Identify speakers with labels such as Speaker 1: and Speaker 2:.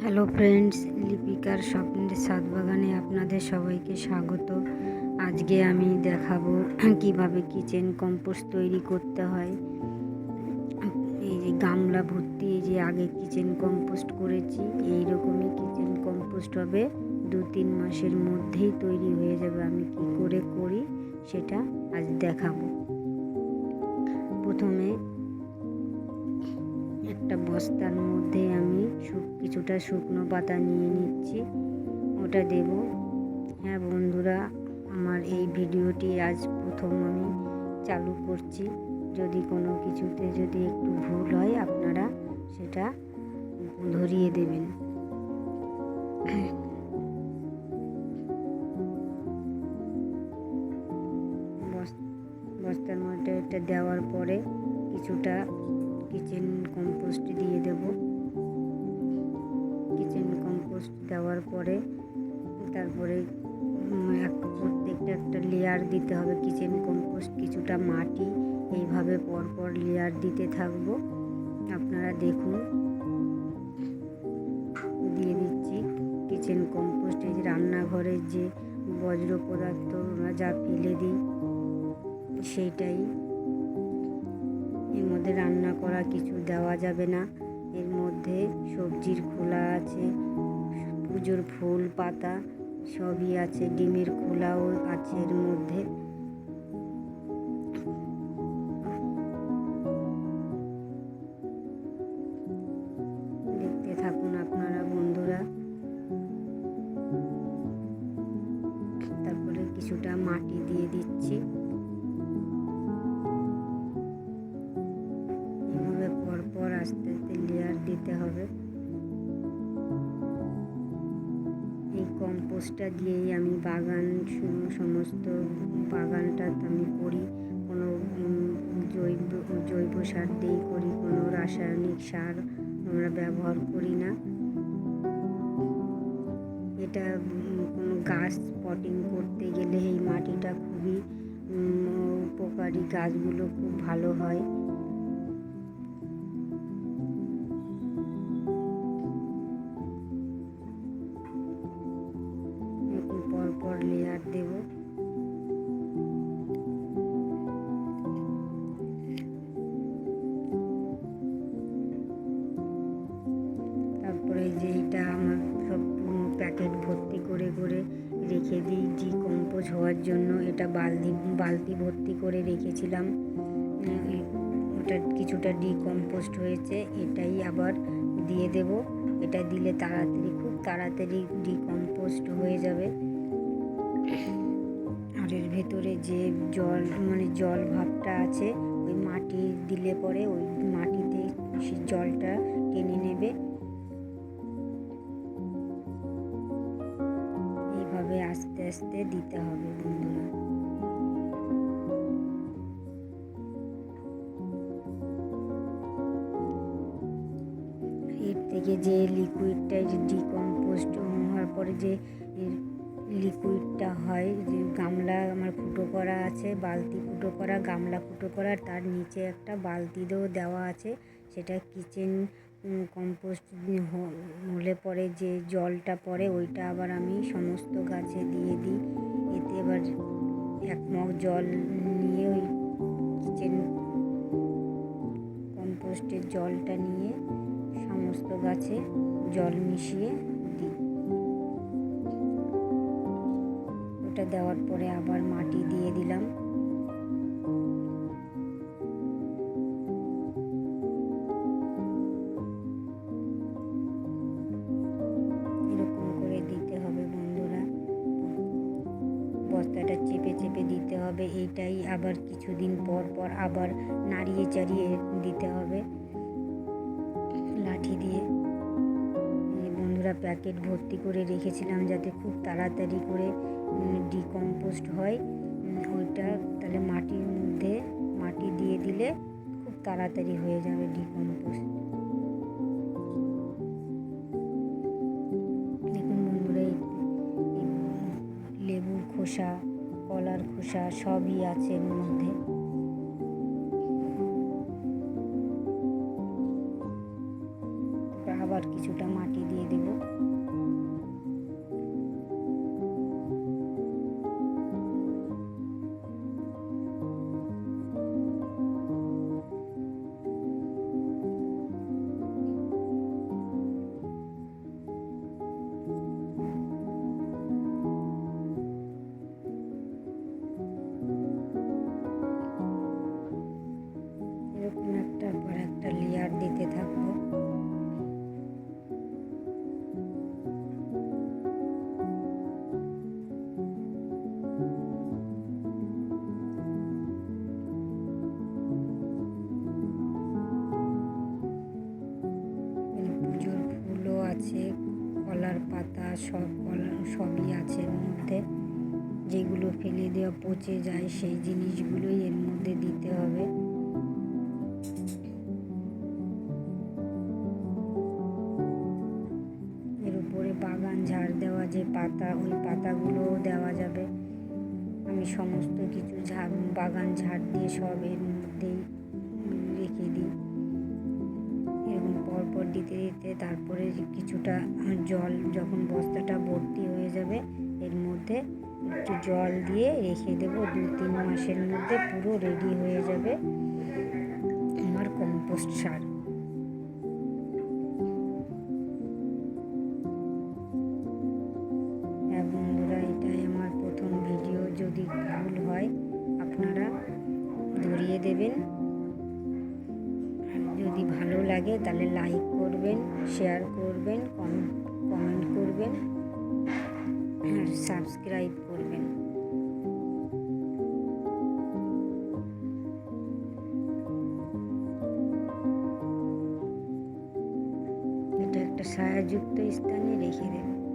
Speaker 1: Hello friends, লিপিকার স্বপ্নের সাত বাগানে আপনাদের সবাইকে স্বাগত। আজকে আমি দেখাবো কীভাবে কিচেন কম্পোস্ট তৈরি করতে হয়। এই যে গামলা ভর্তি, এই যে আগে কিচেন কম্পোস্ট করেছি এই রকমই কিচেন কম্পোস্ট হবে। দু তিন মাসের মধ্যেই তৈরি হয়ে যাবে। আমি কি করে করি সেটা আজ দেখাবো। প্রথমে একটা বস্তার মধ্যে আমি কিছুটা শুকনো পাতা নিয়ে নিচ্ছি। ওটা দেব। হ্যাঁ বন্ধুরা, আমার এই ভিডিওটি আজ প্রথম আমি চালু করছি। যদি কোনো কিছুতে যদি একটু ভুল হয়, আপনারা সেটা ধরিয়ে দেবেন। বস- বস্তার মধ্যে এটা দেওয়ার পরে কিছুটা কিচেন কম্পোস্ট দিয়ে দেব। কিচেন কম্পোস্ট দেওয়ার পরে তারপরে প্রত্যেকটা একটা লেয়ার দিতে হবে। কিচেন কম্পোস্ট কিছুটা মাটি, এইভাবে পরপর লেয়ার দিতে থাকব। আপনারা দেখুন, দিয়ে দিচ্ছি কিচেন কম্পোস্ট এই যে রান্নাঘরের যে বজ্র পদার্থ আমরা যা ফেলে দিই, সেইটাই এর মধ্যে রান্না করা কিছু দেওয়া যাবে না। এর মধ্যে সবজির খোলা আছে, পুজোর ফুল, পাতা সবই আছে, ডিমের খোলাও আছে এর মধ্যে। দেখতে থাকুন আপনারা বন্ধুরা। তারপরে কিছুটা মাটি দিয়ে দিচ্ছি। আস্তে আস্তে লেয়ার দিতে হবে। এই কম্পোস্টটা দিয়েই আমি বাগান সমস্ত বাগানটা আমি করি। কোনো জৈব জৈব সার দিয়েই করি, কোনো রাসায়নিক সার আমরা ব্যবহার করি না। এটা কোনো গাছ পটিং করতে গেলে এই মাটিটা খুবই উপকারী। গাছগুলো খুব ভালো হয়। লেয়ার দেব। তারপরে যে এটা আমার সব প্যাকেট ভর্তি করে করে রেখে দিই, ডিকম্পোজ হওয়ার জন্য। এটা বালতি বালতি ভর্তি করে রেখেছিলাম। ওটা কিছুটা ডিকম্পোস্ট হয়েছে, এটাই আবার দিয়ে দেব। এটা দিলে তাড়াতাড়ি, খুব তাড়াতাড়ি ডিকম্পোস্ট হয়ে যাবে। আর ভেতরে যে জল মানে জল ভাবটা আছে, ওই মাটি দিলে পরে ওই মাটিতে সে জলটা টেনে নেবে। এইভাবে আস্তে আস্তে দিতে হবে বন্ধুরা। এর থেকে যে লিকুইডটা যে ডিকম্পোস্ট হওয়ার পরে যে লিকুইডটা হয়, যে গামলা করা আছে, বালতি ফুটো করা, গামলা ফুটো করা তার নিচে একটা বালতিতেও দেওয়া আছে। সেটা কিচেন কম্পোস্ট হলে পরে যে জলটা পড়ে ওইটা আবার আমি সমস্ত গাছে দিয়ে দিই। এতে এবার এক মগ জল নিয়ে ওই কিচেন কম্পোস্টের জলটা নিয়ে সমস্ত গাছে জল মিশিয়ে দিই দেওয়ার পরে আবার মাটি দিয়ে দিলাম। এরকম করে দিতে হবে বন্ধুরা। বস্তাটা চেপে চেপে দিতে হবে, এইটাই আবার কিছুদিন পর পর আবার নাড়িয়ে চাড়িয়ে দিতে হবে। বন্ধুরা প্যাকেট ভর্তি করে রেখেছিলাম যাতে খুব তাড়াতাড়ি করে ডিকম্পোস্ট হয়। ওইটা তাহলে মাটির মধ্যে, মাটি দিয়ে দিলে খুব তাড়াতাড়ি হয়ে যাবে ডিকম্পোস্ট দেখুন বন্ধুরা লেবুর খোসা, কলার খোসা সবই আছে এর মধ্যে। আবার কিছুটা মাটি দিয়ে দেবো। এরকম একটার পর একটা লেয়ার দিতে থাকব। সব কলা সবই আছে এর মধ্যে। যেগুলো ফেলে দেওয়া পচে যায়, সেই জিনিসগুলোই এর মধ্যে দিতে হবে। এর উপরে বাগান ঝাড় দেওয়া, যে পাতা, ওই পাতাগুলোও দেওয়া যাবে। আমি সমস্ত কিছু ঝাড় বাগান ঝাড় দিয়ে সব এর মধ্যেই দিতে দিতে তারপরে কিছুটা জল, যখন বস্তাটা ভর্তি হয়ে যাবে, এর মধ্যে একটু জল দিয়ে রেখে দেবো। দু তিন মাসের মধ্যে পুরো রেডি হয়ে যাবে আমার কম্পোস্ট সার। হ্যাঁ বন্ধুরা, এটাই আমার প্রথম ভিডিও। যদি ভুল হয়, আপনারা ধরিয়ে দেবেন। লাগে, তাহলে লাইক করবেন শেয়ার করবেন কমেন্ট করবেন আর সাবস্ক্রাইব করবেন। এটা একটা ছায়াযুক্ত স্থানে রেখে দেবেন